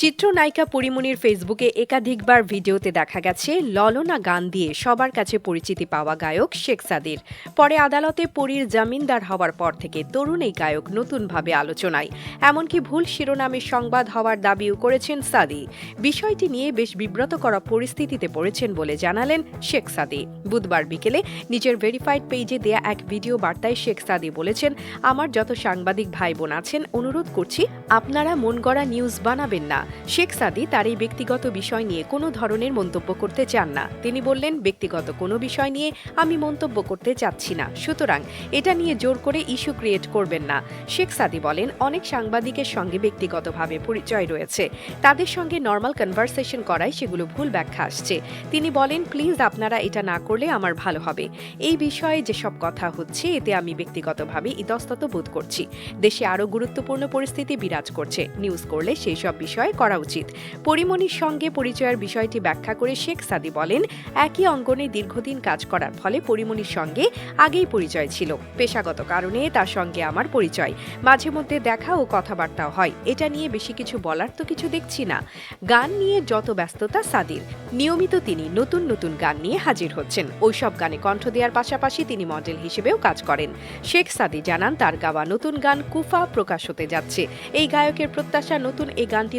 চিত্রনায়িকা পরিমণির ফেসবুকে একাধিকবার ভিডিওতে দেখা গেছে, ললনা গান দিয়ে সবার কাছে পরিচিতি পাওয়া গায়ক শেখ সাদির। পরে আদালতে পরীর জামিনদার হওয়ার পর থেকে তরুণ এই গায়ক নতুনভাবে আলোচনায়। এমনকি ভুল শিরোনামে সংবাদ হওয়ার দাবিও করেছেন সাদি। বিষয়টি নিয়ে বেশ বিব্রত করা পরিস্থিতিতে পড়েছেন বলে জানালেন শেখ সাদি। বুধবার বিকেলে নিজের ভেরিফাইড পেজে দেয়া এক ভিডিও বার্তায় শেখ সাদি বলেছেন, আমার যত সাংবাদিক ভাই বোন আছেন, অনুরোধ করছি, আপনারা মন গড়া নিউজ বানাবেন না। শেখ সাদি তার এই ব্যক্তিগত বিষয় নিয়ে কোনো ধরনের মন্তব্য করতে চান না। তিনি বললেন, ব্যক্তিগত কোনো বিষয় নিয়ে আমি মন্তব্য করতে চাচ্ছি না। সুতরাং এটা নিয়ে জোর করে ইস্যু ক্রিয়েট করবেন না। শেখ সাদি বলেন, অনেক সাংবাদিকের সঙ্গে ব্যক্তিগতভাবে পরিচয় রয়েছে। তাদের সঙ্গে নর্মাল কনভারসেশন করায় সেগুলো ভুল ব্যাখ্যা আসছে। তিনি বলেন, প্লিজ আপনারা এটা না করলে আমার ভালো হবে। এই বিষয়ে যেসব কথা হচ্ছে, এতে আমি ব্যক্তিগতভাবে ইতস্তত বোধ করছি। দেশে আরও গুরুত্বপূর্ণ পরিস্থিতি বিরাজ করছে। নিউজ করলে সেই সব বিষয়ে করা উচিত। পরিমণির সঙ্গে পরিচয়ের বিষয়টি ব্যাখ্যা করে শেখ সাদি বলেন, একই অঙ্গনে দীর্ঘদিন কাজ করার ফলে পরিমণির সঙ্গে আগেই পরিচয় ছিল। পেশাগত কারণে তার সঙ্গে আমার পরিচয়। মাঝে মধ্যে দেখা ও কথাবার্তাও হয়। এটা নিয়ে বেশি কিছু বলার তো কিছু দেখছি না। গান নিয়ে যত ব্যস্ততা সাদির। নিয়মিত তিনি নতুন নতুন গান নিয়ে হাজির হচ্ছেন। ওইসব গানে কণ্ঠ দেওয়ার পাশাপাশি তিনি মডেল হিসেবেও কাজ করেন। শেখ সাদি জানান, তার গাওয়া নতুন গান কুফা প্রকাশ হতে যাচ্ছে। এই গায়কের প্রত্যাশা নতুন এই গানটি